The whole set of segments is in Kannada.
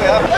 Yeah.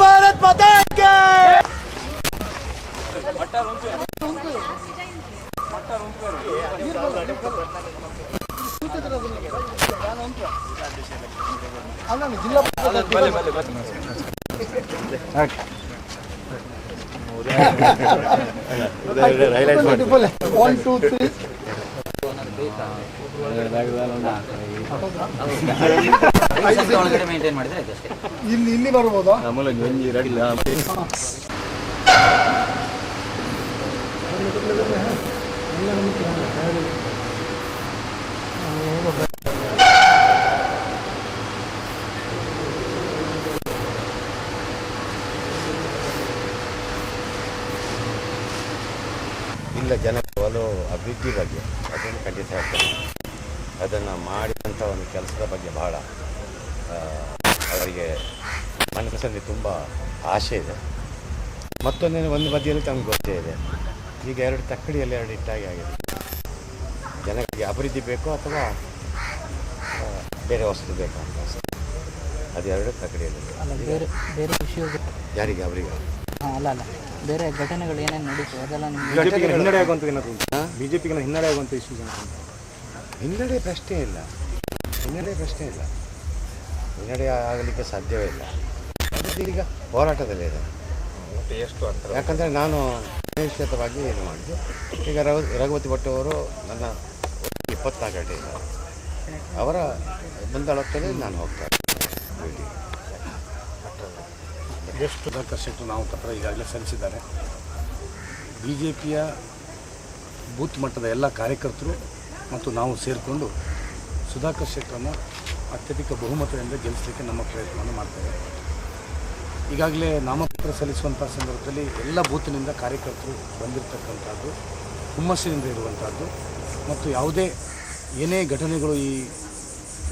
பாரத் மாதா மட்டார் ಒನ್ ಟೂ ತ್ರೀ ಒಳಗಡೆ ಮೇಂಟೈನ್ ಮಾಡಿದ್ರೆ ಅದಷ್ಟೇ ಇಲ್ಲಿ ಇಲ್ಲಿ ಬರ್ಬೋದಾ ಇಲ್ಲ ಜನ ಒಲವು ಅಭಿವೃದ್ಧಿ ಬಗ್ಗೆ ಅದನ್ನು ಖಂಡಿತ ಹೇಳ್ತಾರೆ ಅದನ್ನು ಮಾಡಿದಂಥ ಒಂದು ಕೆಲಸದ ಬಗ್ಗೆ ಬಹಳ ಅವರಿಗೆ ಮನಸ್ಸಲ್ಲಿ ತುಂಬ ಆಸೆ ಇದೆ. ಮತ್ತೊಂದು ಒಂದು ಬದಿಯಲ್ಲಿ ತಮಗೆ ಗೊತ್ತೇ ಇದೆ. ಈಗ ಎರಡು ತಕ್ಕಡಿಯಲ್ಲಿ ಎರಡು ಇಟ್ಟಾಗಿ ಆಗಿದೆ. ಜನಗಳಿಗೆ ಅಭಿವೃದ್ಧಿ ಬೇಕೋ ಅಥವಾ ಬೇರೆ ವಸ್ತು ಬೇಕೋ ಅಂತ ಅದೆರಡು ಅದು ಎರಡು ತಕ್ಕಡಿಯಲ್ಲಿ. ಯಾರಿಗೆ ಅವರಿಗೆ? ಅಲ್ಲ ಅಲ್ಲ. ಬೇರೆ ಘಟನೆಗಳು ಏನೇನು ನಡೀತು? ಅದೆಲ್ಲ ನಿಮ್ಗೆ ಬಿಜೆಪಿಗೆ ಹಿನ್ನಡೆ ಆಗುವಂತ ಏನಾದ್ರು ಬಿಜೆಪಿಗೆ ಹಿನ್ನಡೆ ಆಗುವಂತ ಇಶ್ಯೂಸ್ ಏನಾದ್ರು ಹಿನ್ನಡೆ ಪ್ರಶ್ನೆ ಇಲ್ಲ. ಹಿನ್ನಡೆ ಪ್ರಶ್ನೆ ಇಲ್ಲ. ಹಿನ್ನಡೆ ಆಗಲಿಕ್ಕೆ ಸಾಧ್ಯವೇ ಇಲ್ಲ. ಈಗ ಹೋರಾಟದಲ್ಲಿದೆ ಯಾಕಂದರೆ ನಾನು ನಿಶ್ಚಿತವಾಗಿ ಏನು ಮಾಡಿದೆ ಈಗ ರಘು ರಘುವತಿ ಭಟ್ ಅವರು ನನ್ನ ಇಪ್ಪತ್ನಾಲ್ಕು ಗಂಟೆ ಇದ್ದಾರೆ ಅವರ ಬಂದಳಕ್ಕೆ ನಾನು ಹೋಗ್ತಾ ಇದ್ದೀನಿ. ಎಷ್ಟು ಸುಧಾಕರ್ ಶೆಟ್ಟಿ ನಾವು ಪತ್ರ ಈಗಾಗಲೇ ಸಲ್ಲಿಸಿದ್ದಾರೆ ಬಿ ಜೆ ಪಿಯ ಬೂತ್ ಮಟ್ಟದ ಎಲ್ಲ ಕಾರ್ಯಕರ್ತರು ಮತ್ತು ನಾವು ಸೇರಿಕೊಂಡು ಸುಧಾಕರ್ ಶೆಟ್ಟರನ್ನು ಅತ್ಯಧಿಕ ಬಹುಮತದಿಂದ ಗೆಲ್ಲಿಸಲಿಕ್ಕೆ ನಮ್ಮ ಪ್ರಯತ್ನವನ್ನು ಮಾಡ್ತೇವೆ ಈಗಾಗಲೇ ನಾಮಪತ್ರ ಸಲ್ಲಿಸುವಂಥ ಸಂದರ್ಭದಲ್ಲಿ ಎಲ್ಲ ಬೂತಿನಿಂದ ಕಾರ್ಯಕರ್ತರು ಬಂದಿರತಕ್ಕಂಥದ್ದು, ಹುಮ್ಮಸ್ಸಿನಿಂದ ಇರುವಂಥದ್ದು ಮತ್ತು ಯಾವುದೇ ಏನೇ ಘಟನೆಗಳು ಈ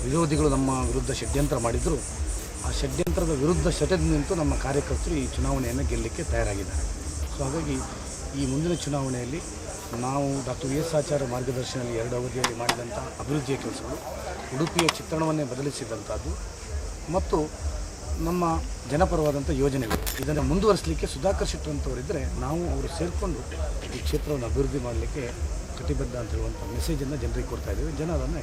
ವಿರೋಧಿಗಳು ನಮ್ಮ ವಿರುದ್ಧ ಷಡ್ಯಂತ್ರ ಮಾಡಿದರೂ ಆ ಷಡ್ಯಂತ್ರದ ವಿರುದ್ಧ ಸೆಟೆದು ನಿಂತು ನಮ್ಮ ಕಾರ್ಯಕರ್ತರು ಈ ಚುನಾವಣೆಯನ್ನು ಗೆಲ್ಲಲಿಕ್ಕೆ ತಯಾರಾಗಿದ್ದಾರೆ. ಸೊ ಹಾಗಾಗಿ ಈ ಮುಂದಿನ ಚುನಾವಣೆಯಲ್ಲಿ ನಾವು ಡಾಕ್ಟರ್ ವಿ ಎಸ್ ಆಚಾರ್ಯ ಮಾರ್ಗದರ್ಶನದಲ್ಲಿ ಎರಡು ಅವಧಿಯಲ್ಲಿ ಮಾಡಿದಂಥ ಅಭಿವೃದ್ಧಿಯ ಕೆಲಸಗಳು, ಉಡುಪಿಯ ಚಿತ್ರಣವನ್ನೇ ಬದಲಿಸಿದಂಥದ್ದು ಮತ್ತು ನಮ್ಮ ಜನಪರವಾದಂಥ ಯೋಜನೆಗಳು. ಇದನ್ನು ಮುಂದುವರಿಸಲಿಕ್ಕೆ ಸುಧಾಕರ್ ಶೆಟ್ಟರಂಥವರಿದ್ದರೆ ನಾವು ಅವರು ಸೇರಿಕೊಂಡು ಈ ಕ್ಷೇತ್ರವನ್ನು ಅಭಿವೃದ್ಧಿ ಮಾಡಲಿಕ್ಕೆ ಕಟಿಬದ್ಧ ಅಂತ ಹೇಳುವಂಥ ಮೆಸೇಜನ್ನು ಜನರಿಗೆ ಕೊಡ್ತಾ ಇದ್ದೀವಿ. ಜನ ಅದನ್ನು